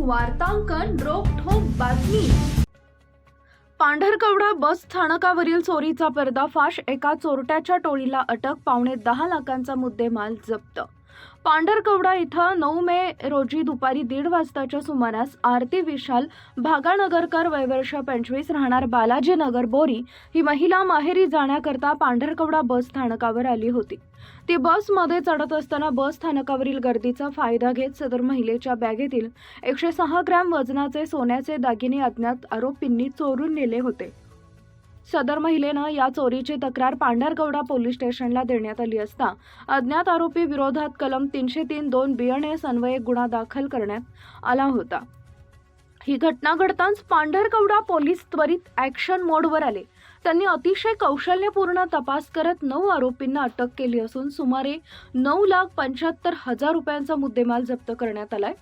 वार्तांकन रोखोक बातमी. पांढरकवडा बस स्थानकावरील चोरीचा पर्दाफाश एका चोरट्याच्या टोळीला अटक पावणे दहा लाखांचा मुद्देमाल जप्त. पांढरकवडा इथं नऊ मे रोजी दुपारी दीड वाजताच्या सुमारास आरती विशाल भागानगरकर वयवर्ष पंचवीस राहणार बालाजीनगर बोरी ही महिला माहेरी जाण्याकरता पांढरकवडा बस स्थानकावर आली होती. ती बसमध्ये चढत असताना बस स्थानकावरील गर्दीचा फायदा घेत सदर महिलेच्या बॅगेतील एकशे सहा ग्रॅम वजनाचे सोन्याचे दागिने अज्ञात आरोपींनी चोरून नेले होते. सदर महिलेनं या चोरीची तक्रार पांढरगौडा पोलीस स्टेशनला देण्यात आली असता अज्ञात आरोपी विरोधात कलम तीनशे तीन दोन बीएनएस अन्वये गुन्हा दाखल करण्यात आला होता. ही घटना घडताच पांढरकवडा पोलीस त्वरित ॲक्शन मोडवर आले. त्यांनी अतिशय कौशल्यपूर्ण तपास करत नऊ आरोपींना अटक केली असून सुमारे नऊ लाख पंच्याहत्तर हजार रुपयांचा मुद्देमाल जप्त करण्यात आलाय.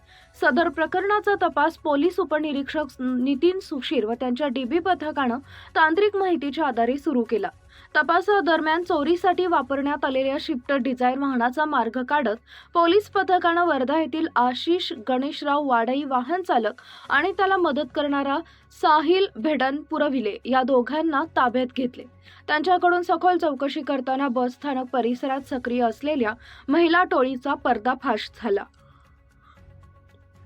सदर प्रकरणाचा तपास पोलीस उपनिरीक्षक नितीन सुशीर व त्यांच्या डीबी पथकानं तांत्रिक माहितीच्या आधारे सुरू केला. तपासादरम्यान चोरीसाठी वापरण्यात आलेल्या शिफ्ट डिझायर वाहनाचा मार्ग काढत पोलीस पथकानं वर्धा येथील आशिष गणेशराव वाडई वाहन चालक आणि त्याला मदत करणारा साहिल भेडन पुरविले या दोघांना ताब्यात घेतले. त्यांच्याकडून सखोल चौकशी करताना बस स्थानक परिसरात सक्रिय असलेल्या महिला टोळीचा पर्दाफाश झाला.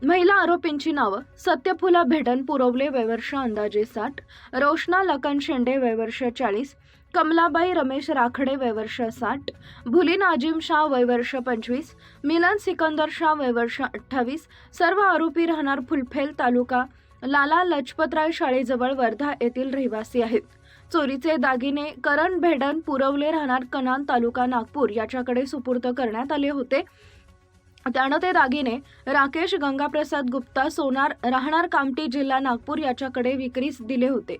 महिला आरोपींची नावं सत्यफुला भेडन पुरवले वयवर्ष अंदाजे साठ रोशना लखन शेंडे वयवर्ष चाळीस कमलाबाई रमेश राखडे वयवर्ष साठ भुलीन आजिम शाह वयवर्ष पंचवीस मिलन सिकंदर शाह वयवर्ष अठ्ठावीस सर्व आरोपी राहणार फुलफेल तालुका लाला लजपतराय शाळेजवळ वर्धा येथील रहिवासी आहेत. चोरीचे दागिने करण भेडन पुरवले राहणार कनान तालुका नागपूर याच्याकडे सुपूर्द करण्यात आले होते. त्यानं ते दागिने राकेश गंगाप्रसाद गुप्ता सोनार राहणार कामटी जिल्हा नागपूर याच्याकडे विक्रीस दिले होते.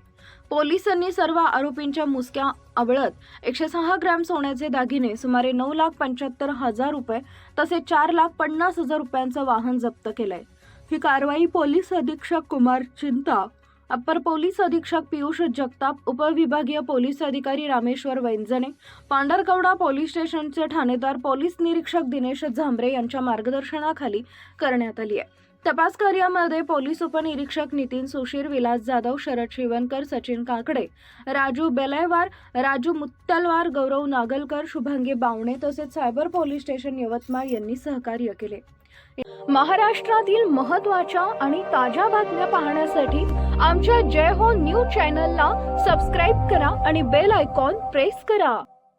पोलिसांनी सर्व आरोपींच्या मुसक्या आवळत एकशे सहा ग्रॅम सोन्याचे दागिने सुमारे नऊ लाख पंच्याहत्तर हजार रुपये तसेच चार लाख पन्नास हजार रुपयांचं वाहन जप्त केलंय. ही कारवाई पोलीस अधीक्षक कुमार चिंता अप्पर पोलीस अधीक्षक पियुष जगताप उपविभागीय पोलीस अधिकारी रामेश्वर वैंजणे पांढरकवडा पोलीस स्टेशनचे ठाणेदार पोलीस निरीक्षक दिनेश झांबरे यांच्या मार्गदर्शनाखाली करण्यात आली आहे. तपास कार्यामध्ये पोलीस उपनिरीक्षक नितीन सुशीर विलास जाधव शरद शिवनकर सचिन काकडे राजू बेलायवार राजू मुत्तलवार गौरव नागलकर शुभांगी बावणे तसेच सायबर पोलीस स्टेशन यवतमाळ यांनी सहकार्य केले. महाराष्ट्रातील महत्त्वाच्या आणि ताज्या बातम्या पाहण्यासाठी आमच्या जय हो न्यूज चॅनलला सबस्क्राईब करा आणि बेल आयकॉन प्रेस करा.